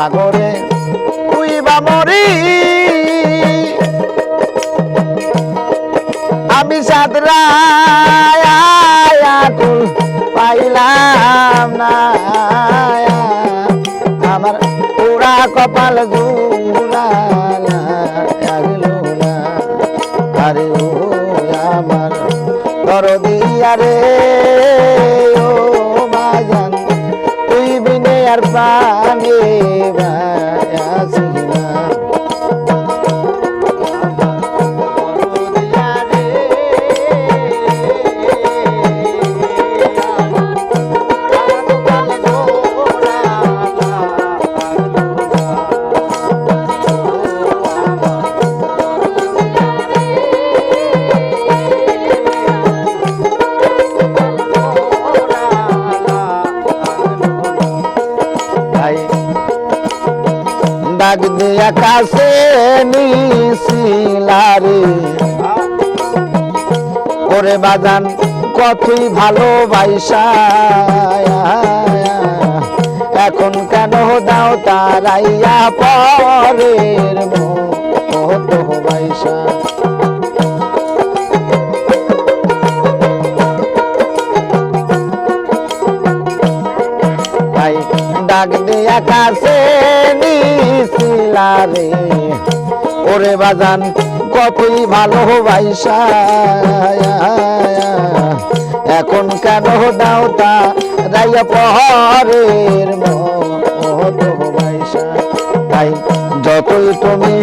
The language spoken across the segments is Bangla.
সাগরে তুই বা মরি। আমি সাদরায়াকুল পাইলাম না। আমার পুরা কপাল না আরে ও আমার দরদিয়া রে কাছে নিশিলারে ওরে বাজান, কতই ভালোবাসা। এখন কেন দাও তারাইয়া পরের মতো বাইসা ডাক দিয়া কাছে নিশিলারে ওরে বাজান, কতই ভালোবাসা এখন কেন দাও রাইয়া পহরের তাই যতই তুমি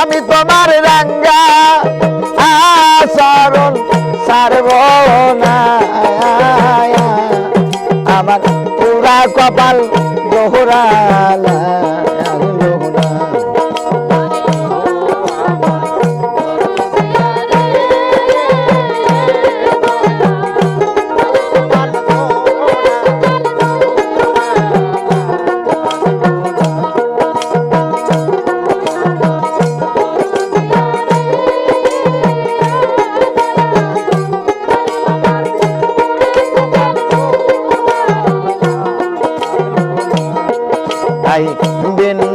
আমি তোমার রাঙ্গা আচরণ সারব না। পুরা কপাল দোহরালা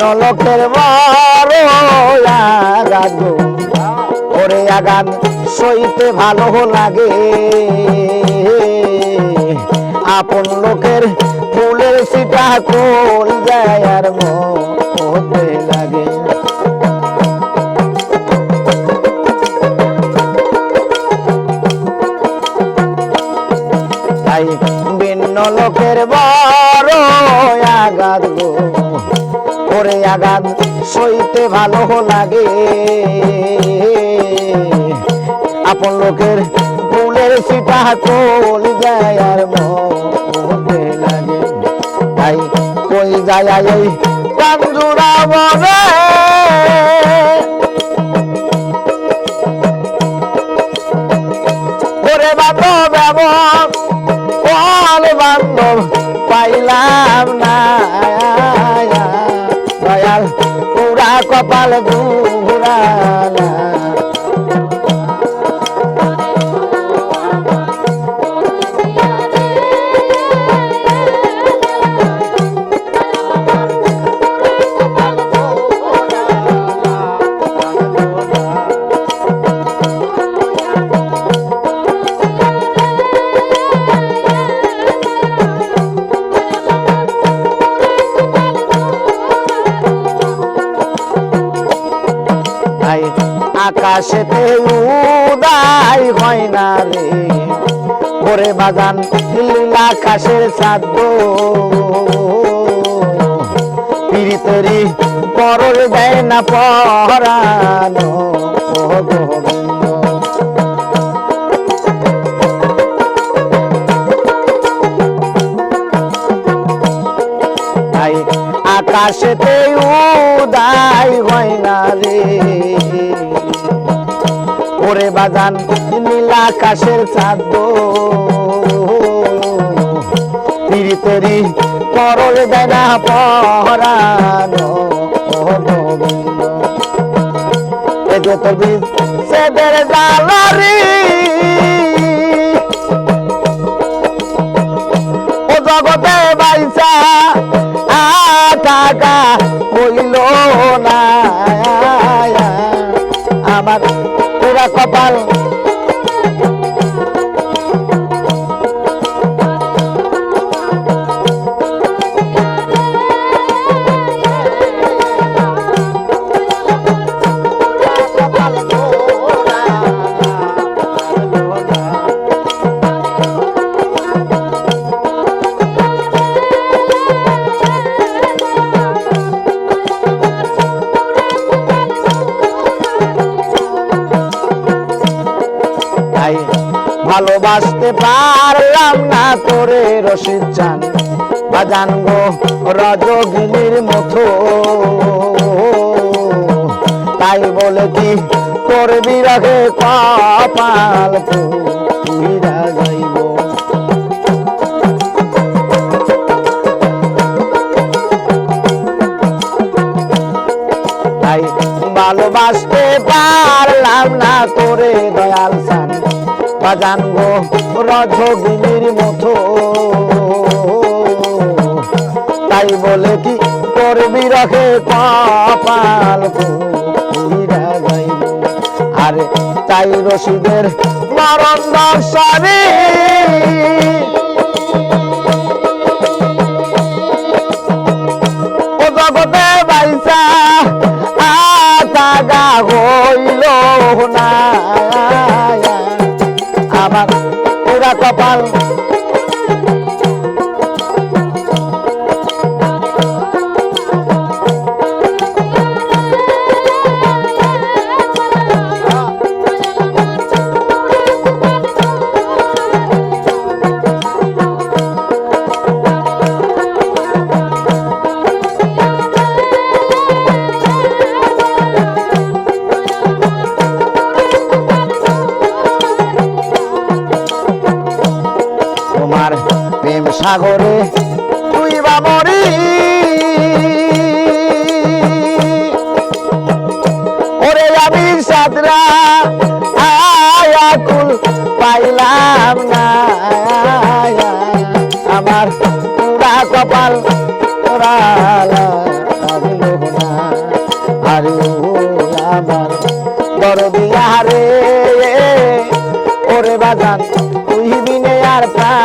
ভিন্ন লোকের বড় ওরে আগান, সইতে ভালো লাগে। আপন লোকের ফুলের সিটা কোল যায় আর মতে লাগে? ভালো লাগে। আপন লোকের ফুলের সিটা কোল যায় আর মতে লাগে। তাই কই যায় এই কাঞ্জুরা বান্ধব পাইলাম কপাল দুরালা আকাশেতে উদাই হয় না রে। ওরে বাজান, লীলা আকাশের চাঁদ পিড়িতরি পরর দেয় না পরানো আকাশেতে উদাই হয় ওরে বাজান নীলা আকাশের চাঁদ তিরি পরল করল না পরানো এ যে তোর ভালোবাসতে পারলাম না করে রশিদ চান বাজান গো রজগিনীর মতো। তাই বলে কি করবি রাখে কপাল তুই যাইব রজগিনীর মতো। তাই বলে কি করবি রাখে পাপাল আরে তাই রশিদের মরণ দর্শনে সাগরে তুই বা মরি। ওরে আমি সাদরা আয়াকুল পাইলাম না। আমার পুরা কপাল আরে আমার দরদিয়া রে ওরে বাজান, তুই বিনে আর প্রাণে